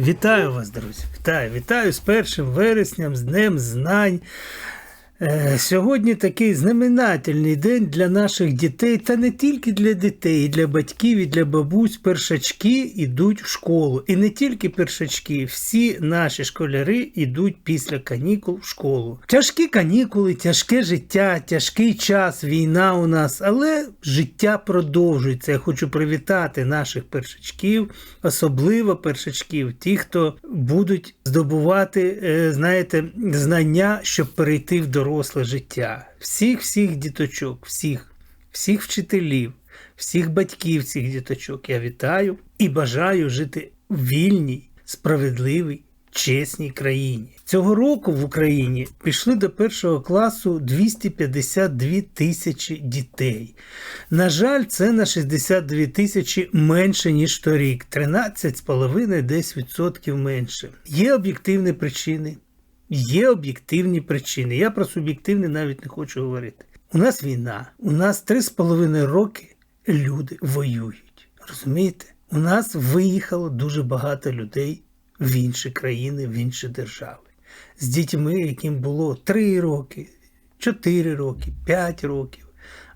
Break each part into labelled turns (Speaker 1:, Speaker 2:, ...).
Speaker 1: Вітаю вас, друзі! Вітаю! Вітаю з першим вересням, з Днем Знань. Е, Сьогодні такий знаменательний день для наших дітей, та не тільки для дітей, і для батьків, і для бабусь. Першачки йдуть в школу. І не тільки першачки, всі наші школяри йдуть після канікул в школу. Тяжкі канікули, тяжке життя, тяжкий час, війна у нас, але життя продовжується. Я хочу привітати наших першачків, особливо першачків, ті, хто будуть здобувати, е, знаєте, знання, щоб перейти в доросле життя. Всіх, всіх діточок, всіх, всіх вчителів, всіх батьків цих діточок я вітаю і бажаю жити в вільній, справедливій, чесній країні. Цього року в Україні пішли до першого класу 252 тисячі дітей. На жаль, це на 62 тисячі менше, ніж торік, 13,5 десь відсотків менше. Є об'єктивні причини. Є об'єктивні причини. Я про суб'єктивні навіть не хочу говорити. У нас війна, у нас 3,5 роки люди воюють. Розумієте? У нас виїхало дуже багато людей в інші країни, в інші держави. З дітьми, яким було 3 роки, 4 роки, 5 років.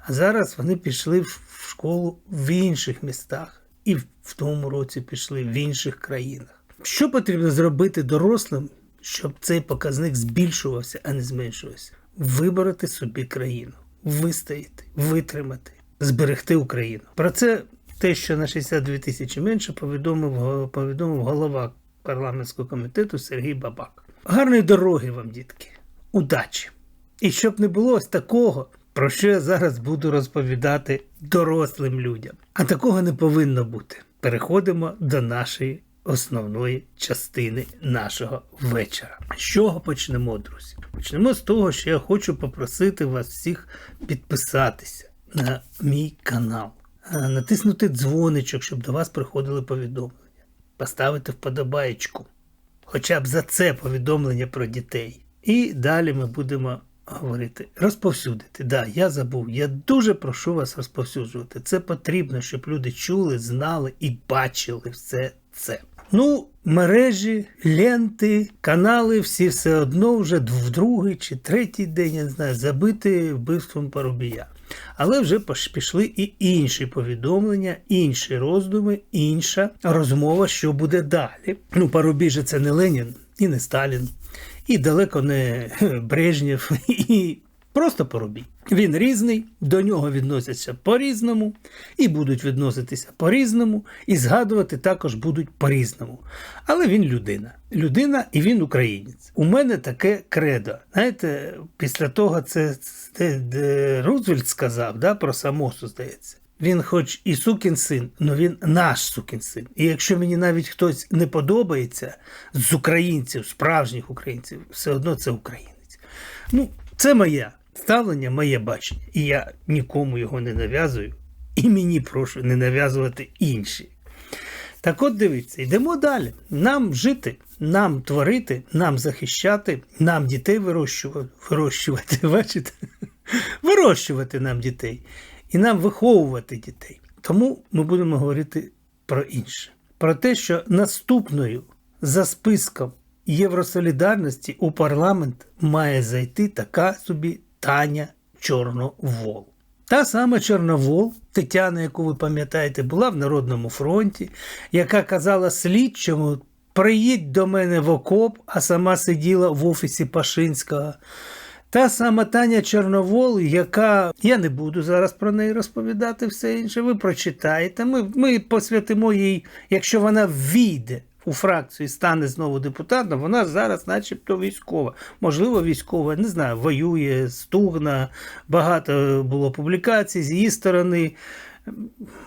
Speaker 1: А зараз вони пішли в школу в інших містах і в тому році пішли в інших країнах. Що потрібно зробити дорослим, щоб цей показник збільшувався, а не зменшувався? Вибороти собі країну, вистояти, витримати, зберегти Україну. Про це те, що на 62 тисячі менше, повідомив, повідомив голова парламентського комітету Сергій Бабак. Гарної дороги вам, дітки, удачі! І щоб не було ось такого, про що я зараз буду розповідати дорослим людям. А такого не повинно бути. Переходимо до нашої основної частини нашого вечора. З чого почнемо, друзі? Почнемо з того, що я хочу попросити вас всіх підписатися на мій канал, натиснути дзвоничок, щоб до вас приходили повідомлення, поставити вподобаєчку, хоча б за це повідомлення про дітей. І далі ми будемо говорити, розповсюдити. Да, я забув. Я дуже прошу вас розповсюджувати. Це потрібно, щоб люди чули, знали і бачили все це. Ну, мережі, ленти, канали всі все одно вже в другий чи третій день, я не знаю, забиті вбивством Парубія. Але вже пішли і інші повідомлення, інші роздуми, інша розмова, що буде далі. Ну, Парубій же це не Ленін і не Сталін, і далеко не Брежнєв, і просто Парубій. Він різний, до нього відносяться по-різному, і будуть відноситися по-різному, і згадувати також будуть по-різному. Але він людина. Людина і він українець. У мене таке кредо. Знаєте, після того це, це де Рузвельт сказав да, про Самосу, здається. Він, хоч і сукін син, але він наш сукін син. І якщо мені навіть хтось не подобається з українців, справжніх українців, все одно це українець. Ну, це моє ставлення, моє бачення. І я нікому його не нав'язую, і мені прошу не нав'язувати інші. Так от дивіться, йдемо далі. Нам жити, нам творити, нам захищати, нам дітей вирощувати, вирощувати, бачите? Вирощувати нам дітей і нам виховувати дітей. Тому ми будемо говорити про інше. Про те, що наступною за списком Євросолідарності у парламент має зайти така собі Таня Чорновол. Та сама Чорновол, Тетяна, яку ви пам'ятаєте, була в Народному фронті, яка казала слідчому: приїдь до мене в окоп, а сама сиділа в офісі Пашинського. Та сама Таня Чорновол, яка я не буду зараз про неї розповідати все інше. Ви прочитаєте. Ми, ми посвятимо їй, якщо вона війде у фракцію і стане знову депутатом, вона зараз, начебто, військова. Можливо, військова, не знаю, воює, стугна, багато було публікацій з її сторони.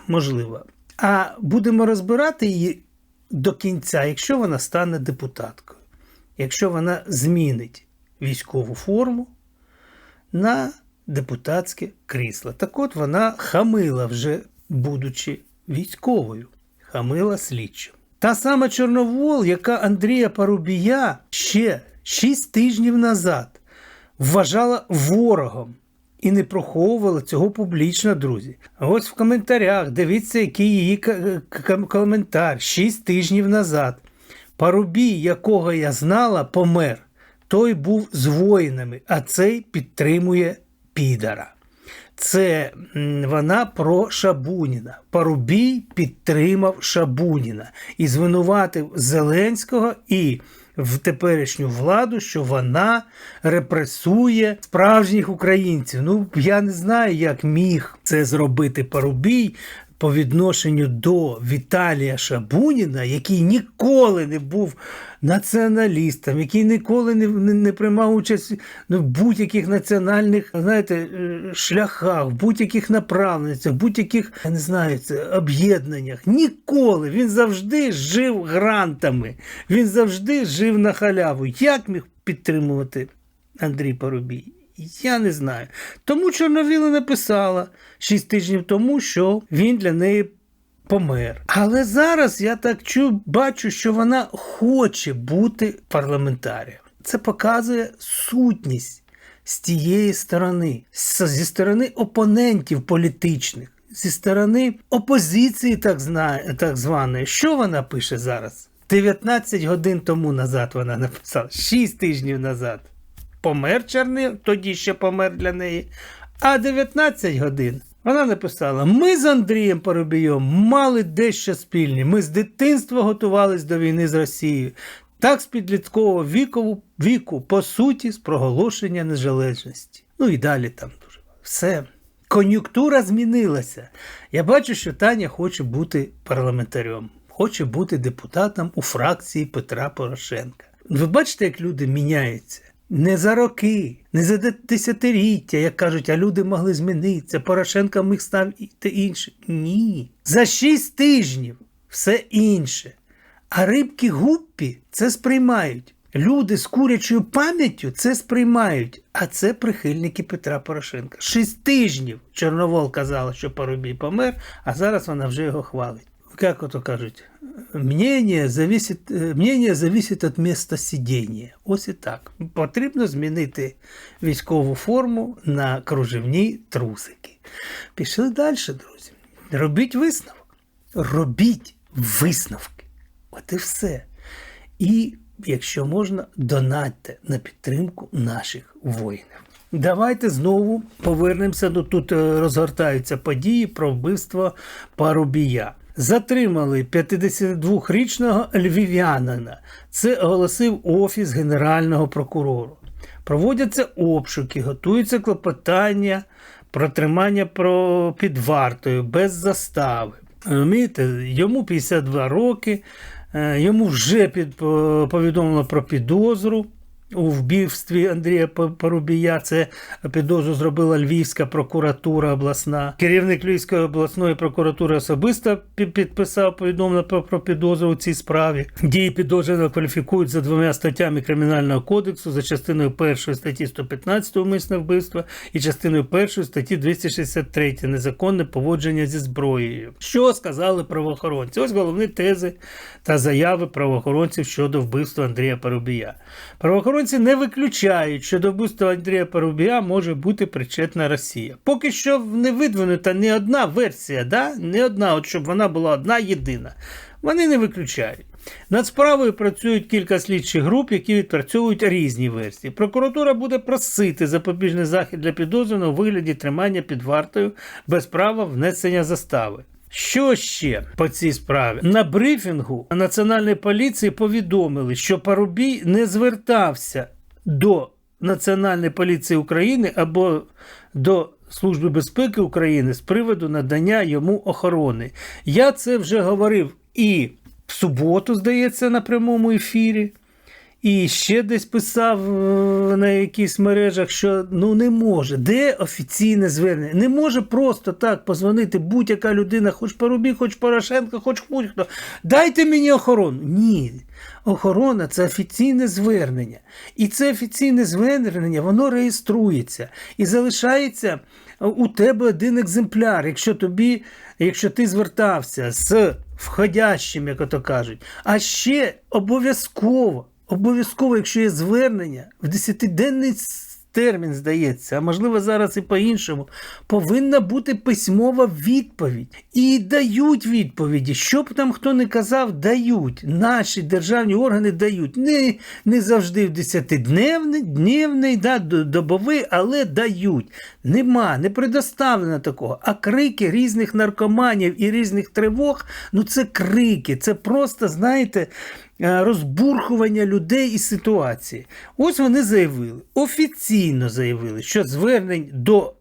Speaker 1: Можливо. А будемо розбирати її до кінця, якщо вона стане депутаткою, якщо вона змінить військову форму на депутатське крісло. Так от вона хамила вже, будучи військовою, хамила слідчим. Та сама Чорновол, яка Андрія Парубія ще 6 тижнів назад вважала ворогом і не приховувала цього публічно, друзі. Ось в коментарях дивіться, який її коментар 6 тижнів назад. Парубій, якого я знала, помер. Той був з воїнами, а цей підтримує підара. Це вона про Шабуніна. Парубій підтримав Шабуніна і звинуватив Зеленського і в теперішню владу, що вона репресує справжніх українців. Ну, я не знаю, як міг це зробити Парубій. По відношенню до Віталія Шабуніна, який ніколи не був націоналістом, який ніколи не, не, приймав участь ну, в будь-яких національних знаєте, е, шляхах, в будь-яких направленостях, в будь-яких не знаю, об'єднаннях. Ніколи. Він завжди жив грантами, він завжди жив на халяву. Як міг підтримувати Андрій Парубій? Я не знаю. Тому Чорновіла написала 6 тижнів тому, що він для неї помер. Але зараз я так чу, бачу, що вона хоче бути парламентарієм. Це показує сутність з тієї сторони, зі сторони опонентів політичних, зі сторони опозиції, так, зна, так званої. Що вона пише зараз? 19 годин тому назад вона написала, 6 тижнів назад. Помер Чернил, тоді ще помер для неї. А 19 годин вона написала: Ми з Андрієм Парубійом мали дещо спільне. Ми з дитинства готувались до війни з Росією. Так з підліткового віку, віку, по суті, з проголошення незалежності. Ну і далі там дуже все. Кон'юнктура змінилася. Я бачу, що Таня хоче бути парламентарем, хоче бути депутатом у фракції Петра Порошенка. Ви бачите, як люди міняються? Не за роки, не за де- десятиліття, як кажуть, а люди могли змінитися, Порошенко міг стати іншим. Ні. За шість тижнів все інше. А рибки гуппі це сприймають. Люди з курячою пам'яттю це сприймають. А це прихильники Петра Порошенка. Шість тижнів Чорновол казала, що Парубій помер, а зараз вона вже його хвалить. Як ото кажуть, мнення зависить, е, мнення зависить від міста сидіння. Ось і так. Потрібно змінити військову форму на кружевні трусики. Пішли далі, друзі. Робіть висновок. Робіть висновки. От і все. І, якщо можна, донатьте на підтримку наших воїнів. Давайте знову повернемося до тут е, розгортаються події про вбивство Парубія. Затримали 52-річного львів'янина. Це оголосив Офіс Генерального прокурору. Проводяться обшуки, готуються клопотання про тримання про під вартою без застави. Розумієте, йому 52 роки, е, йому вже під, повідомлено про підозру у вбивстві Андрія П- Парубія. Це підозру зробила Львівська прокуратура обласна. Керівник Львівської обласної прокуратури особисто підписав повідомлення про, підозру у цій справі. Дії підозрюваного кваліфікують за двома статтями Кримінального кодексу за частиною 1 статті 115 умисне вбивство і частиною 1 статті 263 незаконне поводження зі зброєю. Що сказали правоохоронці? Ось головні тези та заяви правоохоронців щодо вбивства Андрія Парубія. Правоохоронці не виключають, що до вбивства Андрія Парубія може бути причетна Росія. Поки що не видвинута ні одна версія, да? не одна, от щоб вона була одна єдина. Вони не виключають. Над справою працюють кілька слідчих груп, які відпрацьовують різні версії. Прокуратура буде просити запобіжний захід для підозрюваного у вигляді тримання під вартою без права внесення застави. Що ще по цій справі? На брифінгу Національної поліції повідомили, що Парубій не звертався до Національної поліції України або до Служби безпеки України з приводу надання йому охорони. Я це вже говорив і в суботу, здається, на прямому ефірі. І ще десь писав е, на якихось мережах, що ну не може. Де офіційне звернення? Не може просто так позвонити будь-яка людина, хоч Парубій, хоч Порошенко, хоч будь-хто. Дайте мені охорону. Ні. Охорона це офіційне звернення. І це офіційне звернення, воно реєструється і залишається у тебе один екземпляр, якщо тобі, якщо ти звертався з входящим, як ото кажуть. А ще обов'язково, обов'язково, якщо є звернення, в 10-денний термін, здається, а можливо зараз і по-іншому, повинна бути письмова відповідь. І дають відповіді. Що б там хто не казав, дають. Наші державні органи дають. Не, не завжди в 10-дневний, дневний, да, добовий, але дають. Нема, не предоставлено такого. А крики різних наркоманів і різних тривог ну це крики, це просто, знаєте, розбурхування людей і ситуації. Ось вони заявили, офіційно заявили, що звернень до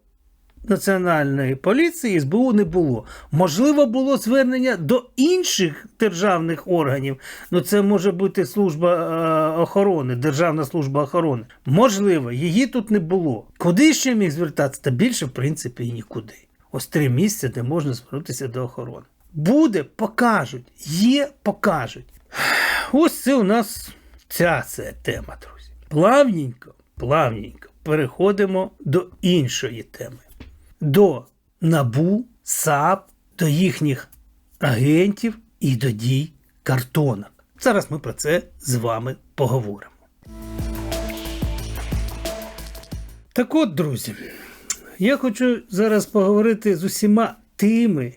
Speaker 1: Національної поліції СБУ не було. Можливо, було звернення до інших державних органів. Ну, це може бути служба е, охорони, Державна служба охорони. Можливо, її тут не було. Куди ще міг звертатися? Та більше, в принципі, і нікуди. Ось три місця, де можна звернутися до охорони. Буде, покажуть. Є, покажуть. Ось це у нас ця це тема, друзі. Плавненько, плавненько переходимо до іншої теми. До НАБУ, САП, до їхніх агентів і до дій картонок. Зараз ми про це з вами поговоримо. Так от, друзі, я хочу зараз поговорити з усіма тими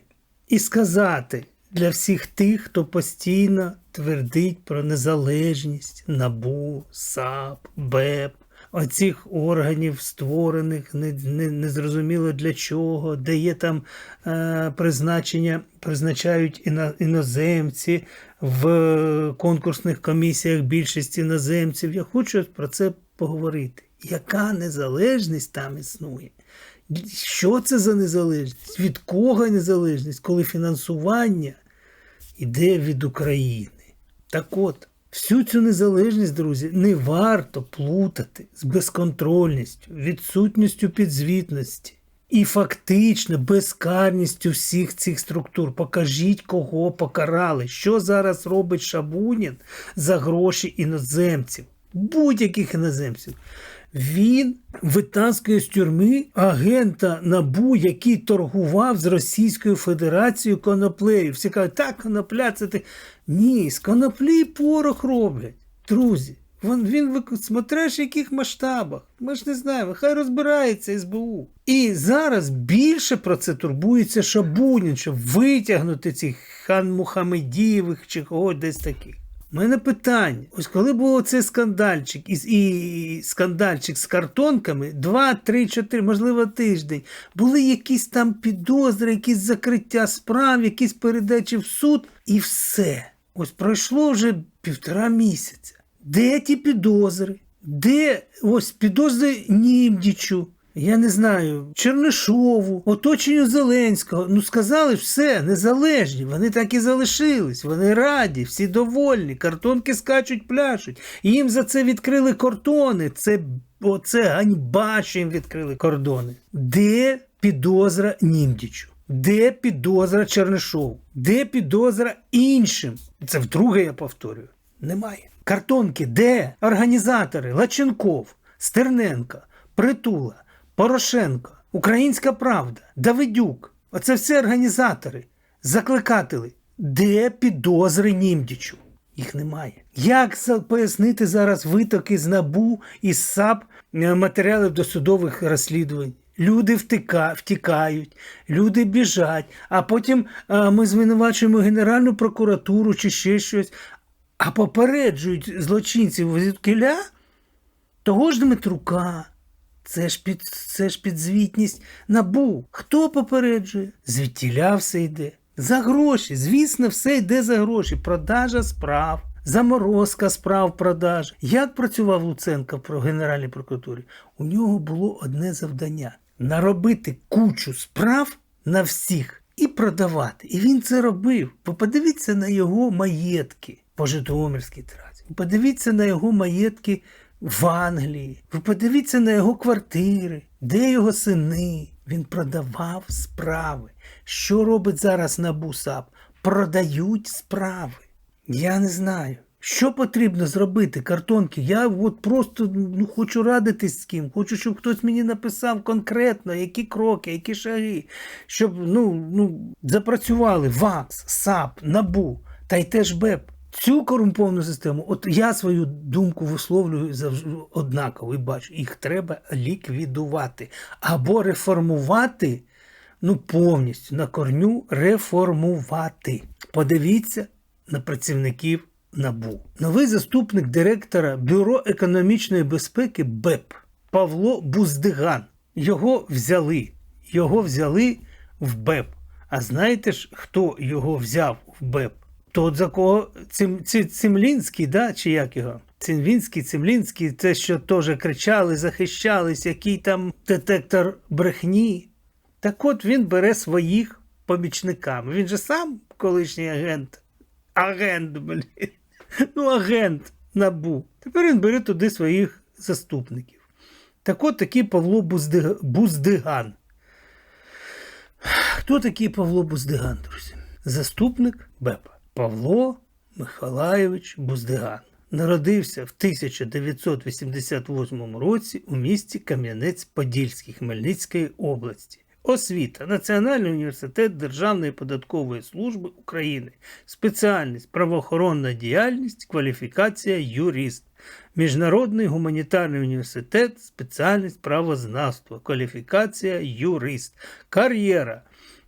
Speaker 1: і сказати для всіх тих, хто постійно твердить про незалежність НАБУ, САП, БЕП, оцих органів, створених не, не, незрозуміло для чого, де є там е, призначення, призначають іно, іноземці в конкурсних комісіях більшість іноземців. Я хочу про це поговорити. Яка незалежність там існує? Що це за незалежність? Від кого незалежність, коли фінансування йде від України? Так от, всю цю незалежність, друзі, не варто плутати з безконтрольністю, відсутністю підзвітності і фактично безкарністю всіх цих структур. Покажіть, кого покарали, що зараз робить Шабунін за гроші іноземців, будь-яких іноземців. Він витаскує з тюрми агента НАБУ, який торгував з Російською Федерацією коноплею. Всі кажуть, так, конопля, це ти. Ні, з коноплі порох роблять. Друзі, він, він смотриш, в яких масштабах. Ми ж не знаємо, хай розбирається СБУ. І зараз більше про це турбується Шабунін, щоб витягнути цих хан Мухамедієвих чи когось десь таких. У мене питання: ось коли був цей скандальчик і, і скандальчик з картонками, 2, 3, 4, можливо, тиждень, були якісь там підозри, якісь закриття справ, якісь передачі в суд, і все. Ось пройшло вже півтора місяця. Де ті підозри? Де ось підозри Німдічу? Я не знаю, Чернишову, оточенню Зеленського. Ну сказали все, незалежні. Вони так і залишились. Вони раді, всі довольні. Картонки скачуть, пляшуть. Їм за це відкрили кордони. Це оце ганьба, що їм відкрили кордони. Де підозра Німдічу? Де підозра Чернишову? Де підозра іншим? Це вдруге я повторюю. Немає. Картонки, де організатори Лаченков, Стерненко, Притула, Порошенко, Українська Правда, Давидюк. Оце всі організатори, закликатели. Де підозри Німдічу? Їх немає. Як пояснити зараз витоки з НАБУ і САП е, матеріалів досудових розслідувань? Люди втика, втікають, люди біжать, а потім е, ми звинувачуємо Генеральну прокуратуру чи ще щось, а попереджують злочинців звідкиля того ж Дмитрука. Це ж під це ж підзвітність набу. Хто попереджує? Звідтіля все йде. За гроші. Звісно, все йде за гроші. Продажа справ, заморозка справ продаж. Як працював Луценко про Генеральній прокуратурі? У нього було одне завдання наробити кучу справ на всіх і продавати. І він це робив. Ви подивіться на його маєтки по Житомирській трасі. Подивіться на його маєтки в Англії. Ви подивіться на його квартири, де його сини. Він продавав справи. Що робить зараз НАБУ САП? Продають справи. Я не знаю. Що потрібно зробити, картонки? Я от просто ну, хочу радитись з ким. Хочу, щоб хтось мені написав конкретно, які кроки, які шаги, щоб ну, ну, запрацювали ВАКС, САП, НАБУ та й теж БЕП. Цю корумповану систему, от я свою думку висловлюю завжди однаково і бачу, їх треба ліквідувати або реформувати, ну повністю на корню реформувати. Подивіться на працівників НАБУ. Новий заступник директора Бюро економічної безпеки БЕП Павло Буздиган. Його взяли. Його взяли в БЕП. А знаєте ж, хто його взяв в БЕП? Тот, за кого Цим, Цим, Цимлінський, да? чи як його? Цимвінський, Цимлінський, це що теж кричали, захищались, який там детектор брехні. Так от він бере своїх помічниками. Він же сам колишній агент. Агент, блін. Ну, агент набу. Тепер він бере туди своїх заступників. Так от такий Павло Буздиган. Хто такий Павло Буздиган, друзі? Заступник БЕПа. Павло Михайлович Буздиган. Народився в 1988 році у місті Кам'янець-Подільський Хмельницької області. Освіта, Національний університет Державної податкової служби України, спеціальність правоохоронна діяльність, кваліфікація юрист, Міжнародний гуманітарний університет, спеціальність правознавства, кваліфікація юрист, кар'єра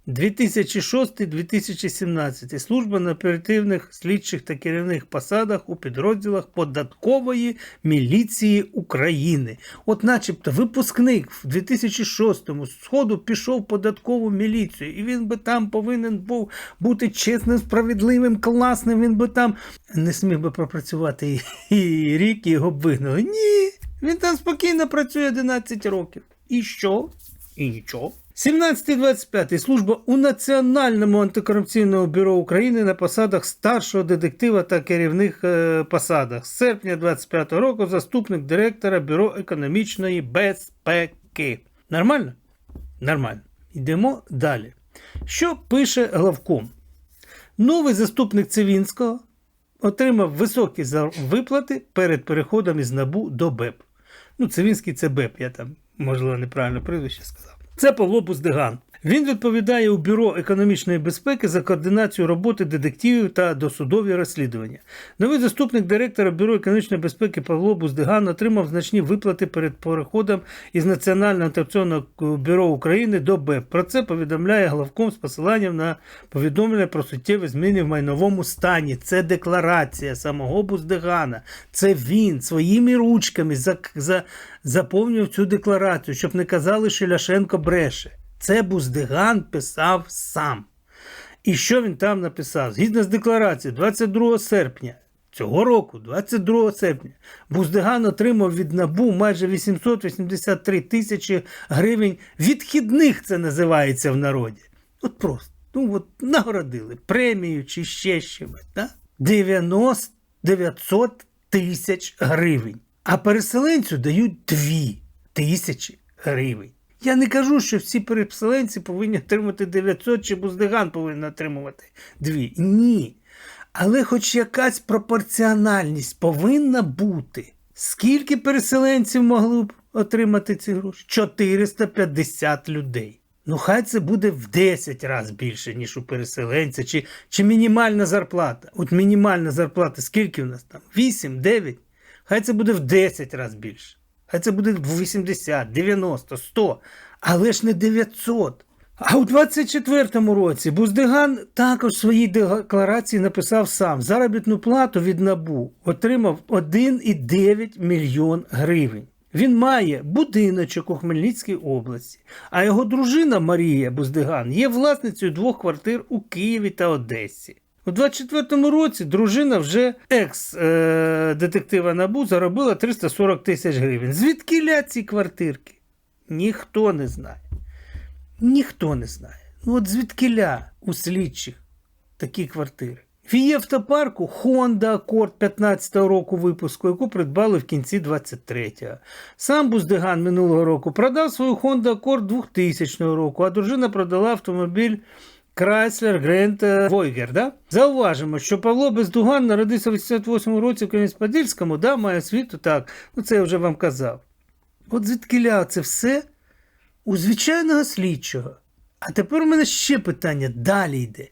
Speaker 1: 2006-2017 служба на оперативних слідчих та керівних посадах у підрозділах податкової міліції України. От, начебто, випускник в 2006-му сходу пішов в податкову міліцію, і він би там повинен був бути чесним, справедливим, класним. Він би там не сміг би пропрацювати і рік, і його б вигнали. Ні, він там спокійно працює 11 років. І що? І нічого. 17-25 служба у Національному антикорупційному бюро України на посадах старшого детектива та керівних е, посадах. З серпня 25 року заступник директора Бюро економічної безпеки. Нормально? Нормально. Йдемо далі. Що пише главком? Новий заступник Цивінського отримав високі виплати перед переходом із НАБУ до БЕП. Ну, Цивінський це БЕП, я там, можливо, неправильно прізвище сказав. Це Павло Буздиган. Він відповідає у Бюро економічної безпеки за координацію роботи детективів та досудові розслідування. Новий заступник директора Бюро економічної безпеки Павло Буздиган отримав значні виплати перед переходом із Національного антикорупційного бюро України до БЕП. Про це повідомляє главком з посиланням на повідомлення про суттєві зміни в майновому стані. Це декларація самого Буздигана. Це він своїми ручками за, за, заповнював цю декларацію, щоб не казали, що Ляшенко бреше. Це Буздиган писав сам. І що він там написав? Згідно з декларацією, 22 серпня цього року, 22 серпня, Буздиган отримав від НАБУ майже 883 тисячі гривень відхідних, це називається в народі. От просто. Ну, от нагородили премію чи ще чимось. Да? 90 900 тисяч гривень. А переселенцю дають 2 тисячі гривень. Я не кажу, що всі переселенці повинні отримати 900 чи Буздиган повинен отримувати 2. Ні. Але хоч якась пропорціональність повинна бути. Скільки переселенців могли б отримати ці гроші? 450 людей. Ну, хай це буде в 10 разів більше, ніж у переселенця, чи, чи мінімальна зарплата. От мінімальна зарплата, скільки в нас там? 8, 9. Хай це буде в 10 разів більше. Хай це буде 80, 90, 100, але ж не 900. А у 24-му році Буздиган також в своїй декларації написав сам: заробітну плату від НАБУ отримав 1,9 мільйон гривень. Він має будиночок у Хмельницькій області, а його дружина Марія Буздиган є власницею двох квартир у Києві та Одесі. У 24-му році дружина вже екс-детектива Набу заробила 340 тисяч гривень. Звідки ля ці квартирки? Ніхто не знає. Ніхто не знає. Ну от звідкиля у слідчих такі квартири. В її автопарку Honda Accord 15-го року випуску, яку придбали в кінці 23-го. Сам Буздиган минулого року продав свою Honda Accord 2000 року, а дружина продала автомобіль Chrysler Grand Voyager. Да? Зауважимо, що Павло Бездуган народився в 88 році в Кам'янець-Подільському, да, має освіту, так, ну це я вже вам казав. От звідкиля це все у звичайного слідчого. А тепер у мене ще питання далі йде.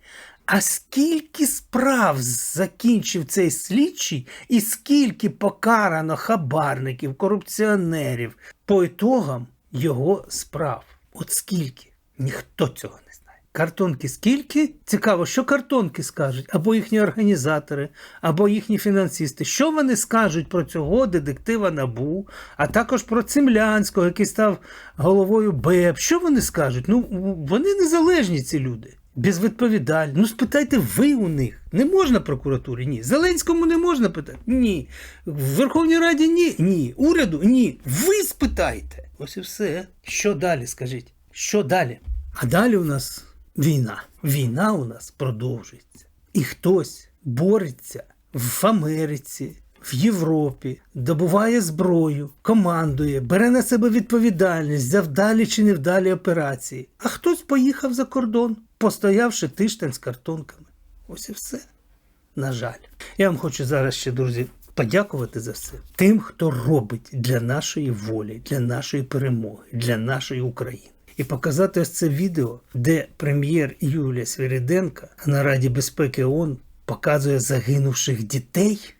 Speaker 1: А скільки справ закінчив цей слідчий, і скільки покарано хабарників, корупціонерів по ітогам його справ? От скільки? Ніхто цього не. Картонки скільки? Цікаво, що картонки скажуть, або їхні організатори, або їхні фінансисти. Що вони скажуть про цього детектива Набу, а також про Цимлянського, який став головою БЕП. Що вони скажуть? Ну, вони незалежні, ці люди. Безвідповідальні. Ну, спитайте ви у них. Не можна прокуратурі? Ні. Зеленському не можна питати? Ні. В Верховній Раді ні. Ні. Уряду ні. Ви спитайте. Ось і все. Що далі, скажіть? Що далі? А далі у нас війна. Війна у нас продовжується. І хтось бореться в Америці, в Європі, добуває зброю, командує, бере на себе відповідальність за вдалі чи невдалі операції. А хтось поїхав за кордон, постоявши тиждень з картонками. Ось і все. На жаль. Я вам хочу зараз ще, друзі, подякувати за все тим, хто робить для нашої волі, для нашої перемоги, для нашої України. І показати ось це відео, де прем'єр Юлія Свириденка на Раді безпеки ООН показує загинувших дітей,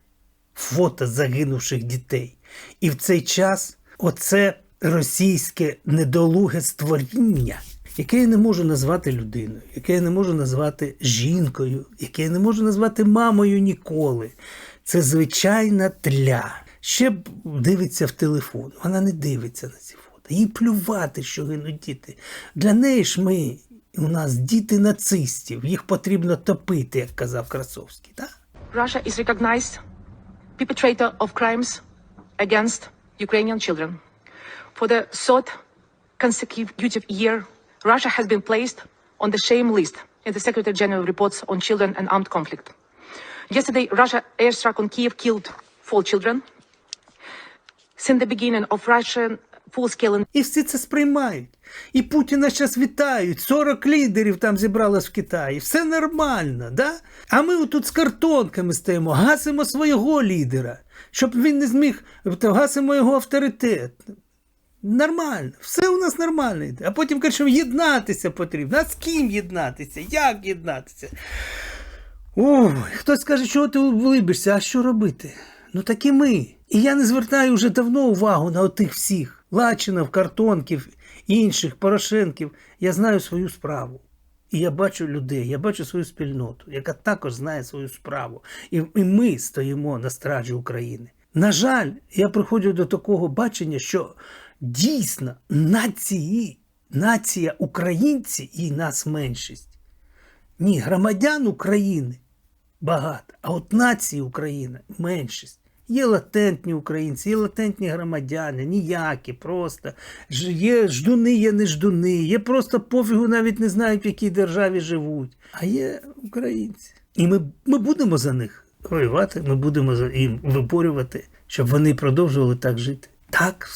Speaker 1: фото загинувших дітей. І в цей час оце російське недолуге створіння, яке я не можу назвати людиною, яке я не можу назвати жінкою, яке я не можу назвати мамою ніколи. Це звичайна тля. Ще дивиться в телефон. Вона не дивиться на ці фото. Їй плювати, що гинуть діти. Для неї ж ми, у нас діти нацистів, їх потрібно топити, як казав Красовський. Так?
Speaker 2: Russia is recognized perpetrator of crimes against Ukrainian children. For the third consecutive year, Russia has been placed on the shame list in the Secretary General reports on children and armed conflict. Yesterday, Russia airstruck on Kiev killed four children. Since the beginning of Russian
Speaker 1: І всі це сприймають. І Путіна зараз вітають. 40 лідерів там зібралось в Китаї. Все нормально, да? А ми отут з картонками стоїмо, гасимо свого лідера, щоб він не зміг, тобто гасимо його авторитет. Нормально, все у нас нормально йде. А потім кажуть, що єднатися потрібно. А з ким єднатися? Як єднатися? Ой, хтось каже, чого ти улибишся, а що робити? Ну так і ми. І я не звертаю вже давно увагу на отих всіх. Лачинов, картонків, інших, Порошенків. Я знаю свою справу. І я бачу людей, я бачу свою спільноту, яка також знає свою справу. І, і ми стоїмо на стражі України. На жаль, я приходжу до такого бачення, що дійсно нації, нація українці і нас меншість. Ні, громадян України багато, а от нації України меншість. Є латентні українці, є латентні громадяни, ніякі, просто є ждуни, є не ждуни, є просто пофігу, навіть не знають, в якій державі живуть. А є українці. І ми, ми будемо за них воювати, ми будемо за їм виборювати, щоб вони продовжували так жити. Так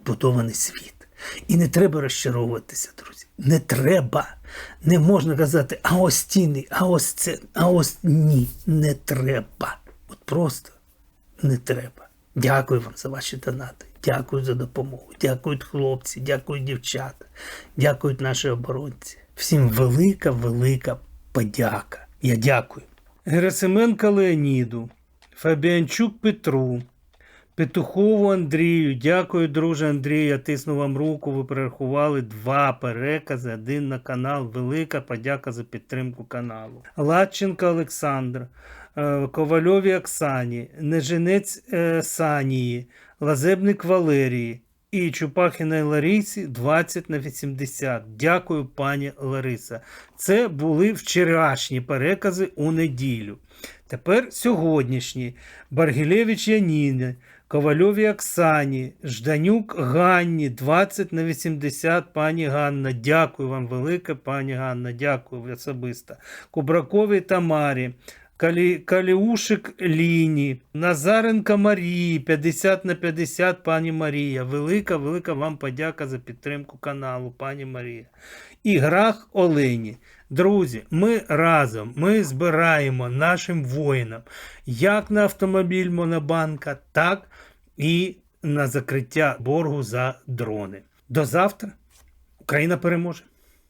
Speaker 1: збудований світ. І не треба розчаровуватися, друзі. Не треба. Не можна казати, а ось стіни, а ось це, а ось ні. Не треба. От просто не треба. Дякую вам за ваші донати. Дякую за допомогу. Дякують хлопці, дякують дівчата, дякують наші оборонці. Всім велика, велика подяка. Я дякую. Герасименко Леоніду, Фабіанчук Петру, Петухову Андрію. Дякую, друже Андрій. Я тисну вам руку. Ви перерахували два перекази, один на канал. Велика подяка за підтримку каналу. Ладченко Олександр, Ковальові Оксані, Нежинець е, Санії, Лазебник Валерії. І Чупахіна Ларисі 20 на 80. Дякую, пані Лариса. Це були вчорашні перекази у неділю. Тепер сьогоднішні. Баргілєвич Яніни, Ковальові Оксані, Жданюк Ганні 20 на 80. Пані Ганна. Дякую вам велике, пані Ганна. Дякую особисто. Кубраковій Тамарі. Калі... Каліушик Ліні, Назаренка Марії, 50 на 50, пані Марія. Велика, велика вам подяка за підтримку каналу, пані Марія. І Грах Олені. Друзі, ми разом ми збираємо нашим воїнам як на автомобіль Монобанка, так і на закриття боргу за дрони. До завтра Україна переможе.